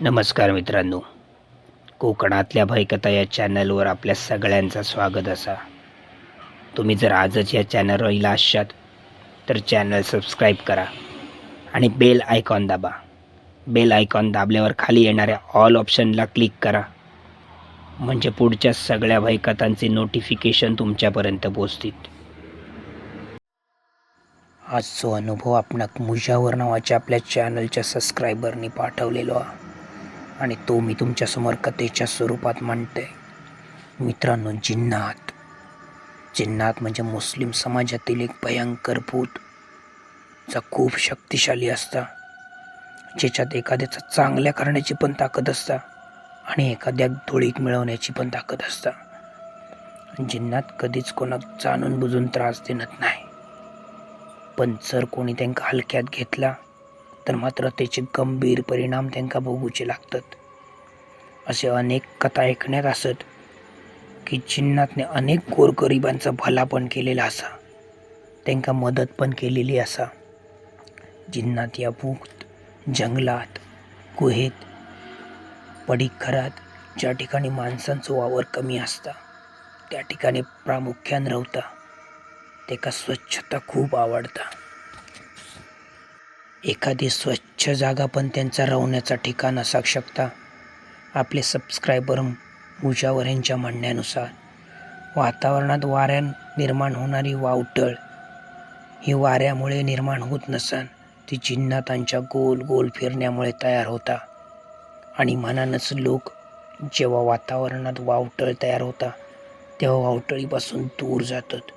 नमस्कार मित्रांनो. कोकणातल्या भयकथा या चॅनलवर आपल्या सगळ्यांचं स्वागत असा. तुम्ही जर आजच या चॅनलवर असाल तर चॅनल सबस्क्राईब करा आणि बेल आयकॉन दाबा. बेल आयकॉन दाबल्यावर खाली येणाऱ्या ऑल ऑप्शनला क्लिक करा. म्हणजे पुढच्या सगळ्या भयकथांचे नोटिफिकेशन तुमच्यापर्यंत पोचतील आजचो अनुभव आपणाक मुजावर नावाच्या आपल्या चॅनलच्या सबस्क्रायबरनी पाठवलेलो हा आणि तो मी तुमच्यासमोर कथेच्या स्वरूपात मांडते मित्रांनो जिन्नात. जिन्नात म्हणजे मुस्लिम समाजातील एक भयंकर भूत जा खूप शक्तिशाली असता. ज्याच्यात एखाद्याचा चांगल्या करण्याची पण ताकद असता आणि एखाद्या धुळीक मिळवण्याची पण ताकद असता. जिन्नात कधीच कोणाक जाणून बुजून त्रास देणत नाही. पण जर कोणी त्यांका हलक्यात घेतला तर मात्र त्याचे गंभीर परिणाम त्यांका भोगूचे लागतात. असे अनेक कथा ऐकण्यात असत की चिन्नातने अनेक गोरगरिबांचा भला पण केलेला असा. त्यांका मदत पण केलेली असा. जिन्नात या भूत जंगलात गुहेत पडीक घरात ज्या ठिकाणी माणसांचा वावर कमी असता त्या ठिकाणी प्रामुख्यान रावता तेका स्वच्छता खूप आवडता. एखादी स्वच्छ जागा पण त्यांचा राहण्याचा ठिकाण असू शकता. आपले सबस्क्रायबर मुजावर यांच्या म्हणण्यानुसार वातावरणात वाऱ्यान निर्माण होणारी वावटळ ही वाऱ्यामुळे निर्माण होत नसन ती जिन्नातांच्या गोल गोल फिरण्यामुळे तयार होता. आणि म्हणानच लोक जेव्हा वातावरणात वावटळ तयार होता तेव्हा वावटळीपासून दूर जातात.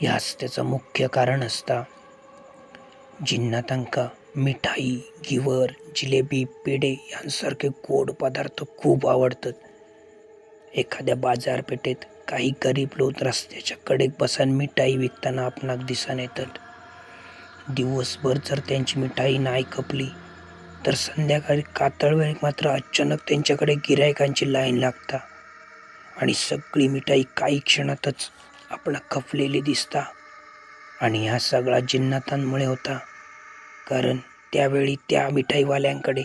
ह्याच त्याचं मुख्य कारण असता. जिन्नातांका मिठाई गिवर जिलेबी पेढे यांसारखे गोड पदार्थ खूप आवडतात. एखाद्या बाजारपेठेत काही गरीब लोक रस्त्याच्या कडेक बसून मिठाई विकताना आपणाक दिसून येतात. दिवसभर जर त्यांची मिठाई नाही खपली तर संध्याकाळी कातळ मात्र अचानक त्यांच्याकडे गिरायकांची लाईन लागता आणि सगळी मिठाई काही क्षणातच आपण खपलेली दिसता. आणि ह्या सगळा जिन्नातांमुळे होता. कारण त्यावेळी त्या मिठाईवाल्यांकडे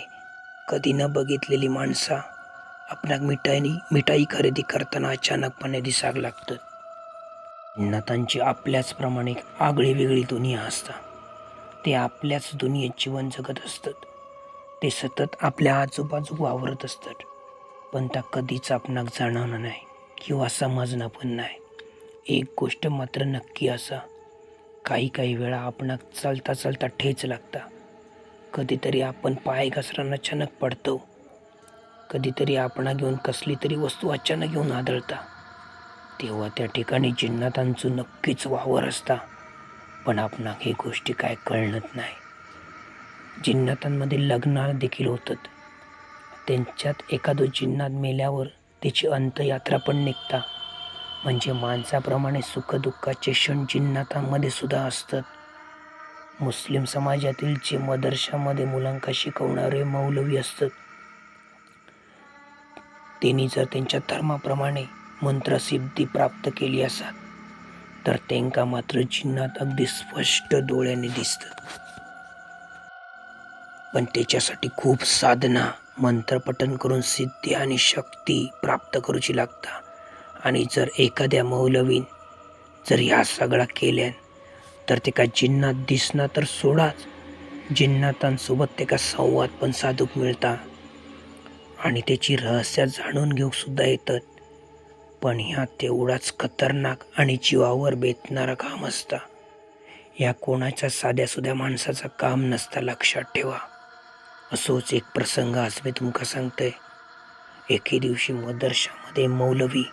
कधी न बघितलेली माणसा आपणाक मिठाई मिठाई खरेदी करताना अचानकपणे दिसाक लागतात. नातांची आपल्याचप्रमाणे प्रमाणे आगळी वेगळी दुनिया असता. ते आपल्याच दुनियेत जीवन जगत असतात. ते सतत आपल्या आजूबाजू वावरत असतात. पण त्या कधीच आपणाक जाणवणार नाही किंवा समजणं पण नाही. एक गोष्ट मात्र नक्की असा काही काही वेळा आपणाक चालता चालता ठेच लागता. कधीतरी आपण पाय घसरण अचानक पडतो. कधीतरी आपण घेऊन कसली तरी वस्तू अचानक घेऊन आदळता. तेव्हा त्या ठिकाणी जिन्नातांचं नक्कीच वावर असता. पण आपणाक हे गोष्टी काय कळणत नाही. जिन्नातांमध्ये लग्न देखील होतात. त्यांच्यात एखादं जिन्नात मेल्यावर त्याची अंतयात्रा पण निघता. म्हणजे माणसाप्रमाणे सुखदुःखाचे क्षण जिन्नातांमध्ये सुद्धा असतात. मुस्लिम समाजातील जे मदरशामध्ये मुलांका शिकवणारे मौलवी असतात त्यांनी जर त्यांच्या धर्माप्रमाणे मंत्रसिद्धी प्राप्त केली असा तर त्यांका मात्र जिन्नात अगदी स्पष्ट डोळ्याने दिसतात पण त्याच्यासाठी खूप साधना मंत्रपठन करून सिद्धी आणि शक्ती प्राप्त करूची लागता. आणि जर एखाद्या मौलवीन जर ह्या सगळा केल्यान तर ते का जिन्नात दिसना तर सोडाच. जिन्नातांसोबत ते का संवाद पण साधूक मिळता. आणि त्याची रहस्य जाणून घेऊ सुद्धा येतात. पण ह्या तेवढाच खतरनाक आणि जीवावर बेतणारा काम असता. या कोणाच्या साध्यासुध्या माणसाचं काम नसता लक्षात ठेवा. असोच एक प्रसंग आज मी तुमका सांगतोय. एके दिवशी मदरशामध्ये मौलवी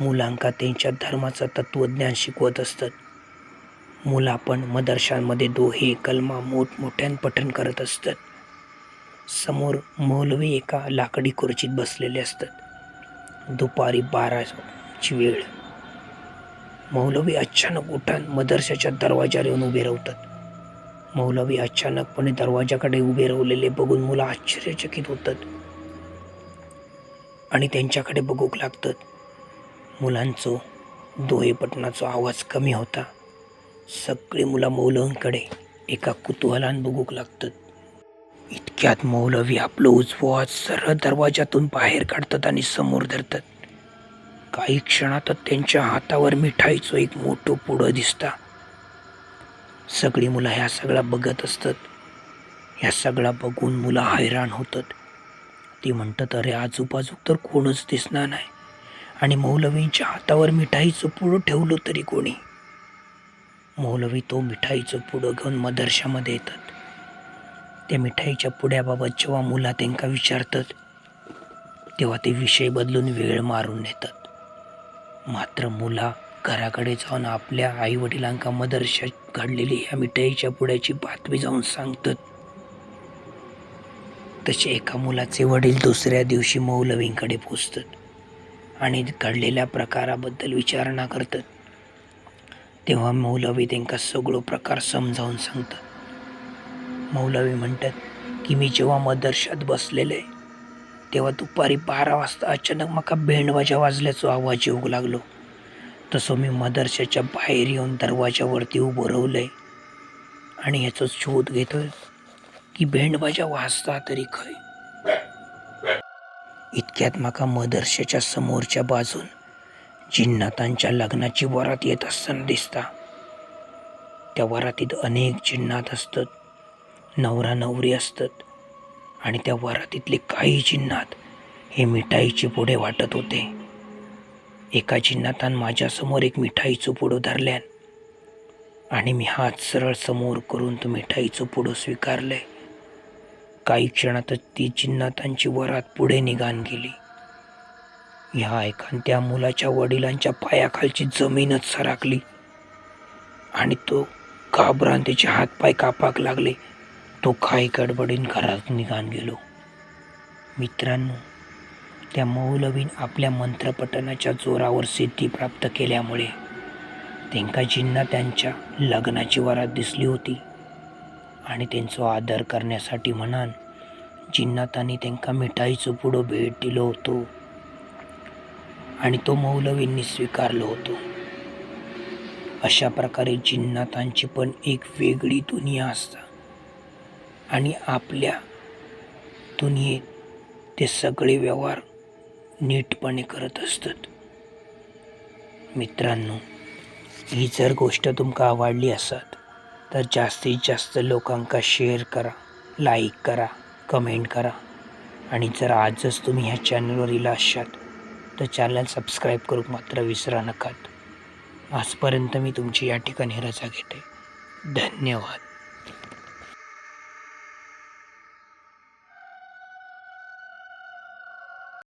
मुलांका त्यांच्या धर्माचं तत्त्वज्ञान शिकवत असतात. मुलं पण मदरशांमध्ये दोहे कलमा मोठमोठ्यान पठण करत असतात. समोर मौलवी एका लाकडी खुर्चीत बसलेले असतात. दुपारी बाराची वेळ. मौलवी अचानक उठान मदरशाच्या दरवाजावर येऊन उभे राहतात. मौलवी अचानकपणे दरवाजाकडे उभे राहिलेले बघून मुलं आश्चर्यचकित होतात आणि त्यांच्याकडे बघूक लागतात. मुलांचो दोहेपटनाचा आवाज कमी होता. सगळी मुलं मौलवींकडे एका कुतूहलान बघूक लागतात. इतक्यात मौलवी आपलं उजवं हात सरळ दरवाजातून बाहेर काढतात आणि समोर धरतात. काही क्षणातच त्यांच्या हातावर मिठाईचं एक मोठं पुढं दिसता. सगळी मुलं ह्या सगळा बघत असतात. ह्या सगळा बघून मुलं हैराण होतात. ती म्हणतात अरे आजूबाजूक तर कोणच दिसणार नाही. आणि मौलवींच्या हातावर मिठाईचं पुडं ठेवलं तरी कोणी? मौलवी तो मिठाईचं पुडं घेऊन मदरशामध्ये येतात. त्या मिठाईच्या पुड्याबाबत जेव्हा मुला त्यांका विचारतात तेव्हा ते विषय बदलून वेळ मारून नेतात. मात्र मुला घराकडे जाऊन आपल्या आईवडिलांका मदरशात घडलेली ह्या मिठाईच्या पुड्याची बातमी जाऊन सांगतात. तसे एका मुलाचे वडील दुसऱ्या दिवशी मौलवींकडे पोचतात. आणि घडलेल्या प्रकाराबद्दल विचारणा करतात. तेव्हा मौलवी त्यांका सगळो प्रकार समजावून सांगतात. मौलवी म्हणतात की मी जेव्हा मदरशात बसलेले तेव्हा दुपारी बारा वाजता अचानक माका भेंडवाजा वाजल्याचो आवाज येऊ लागलो. तसं मी मदरशाच्या बाहेर येऊन दरवाजावरती उभं रावलंय आणि ह्याचा शोध घेतोय की भेंडबाजा वाजता तरी खंय इतक्यात माका मदरशाच्या समोरच्या बाजून जिन्नातांच्या लग्नाची वरात येत असताना दिसता. त्या वरातीत अनेक जिन्नात असतात नवरा नवरी असतात आणि त्या वरातीतले काही जिन्नात हे मिठाईचे पुढे वाटत होते. एका जिन्नातान माझ्यासमोर एक मिठाईचं पुढं धरल्यान आणि मी हात सरळ समोर करून तो मिठाईचं पुढं स्वीकारलंय. काही क्षणातच ती जिन्नातांची वरात पुढे निघान गेली. ह्या ऐकान त्या मुलाच्या वडिलांच्या पायाखालची जमीनच सरकली आणि तो घाबरान त्याचे हातपाय कापाक लागले. तो काही गडबडीन घरात निघान गेलो. मित्रांनो त्या मौलवीन आपल्या मंत्रपठणाच्या जोरावर सिद्धी प्राप्त केल्यामुळे त्यांका जिन्ना त्यांच्या लग्नाची वरात दिसली होती. आणि त्यांचो आदर करण्यासाठी म्हणान जिन्नातांनी त्यांका मिठाईचो पुडो भेट दिलो होतो आणि तो मौलवींनी स्वीकारलो होतो. अशा प्रकारे जिन्नातांची पण एक वेगळी दुनिया असता आणि आपल्या दुनियेत ते सगळे व्यवहार नीटपणे करत असतात. मित्रांनो ही जर गोष्ट तुमका आवडली असत तर जास्तीत जास्त लोकांका शेअर करा लाईक करा कमेंट करा. आणि जर आजच तुम्ही ह्या चॅनलवर इला असाल तर चॅनल सबस्क्राईब करूक मात्र विसरा नकात. आजपर्यंत मी तुमची या ठिकाणी रजा घेते. धन्यवाद.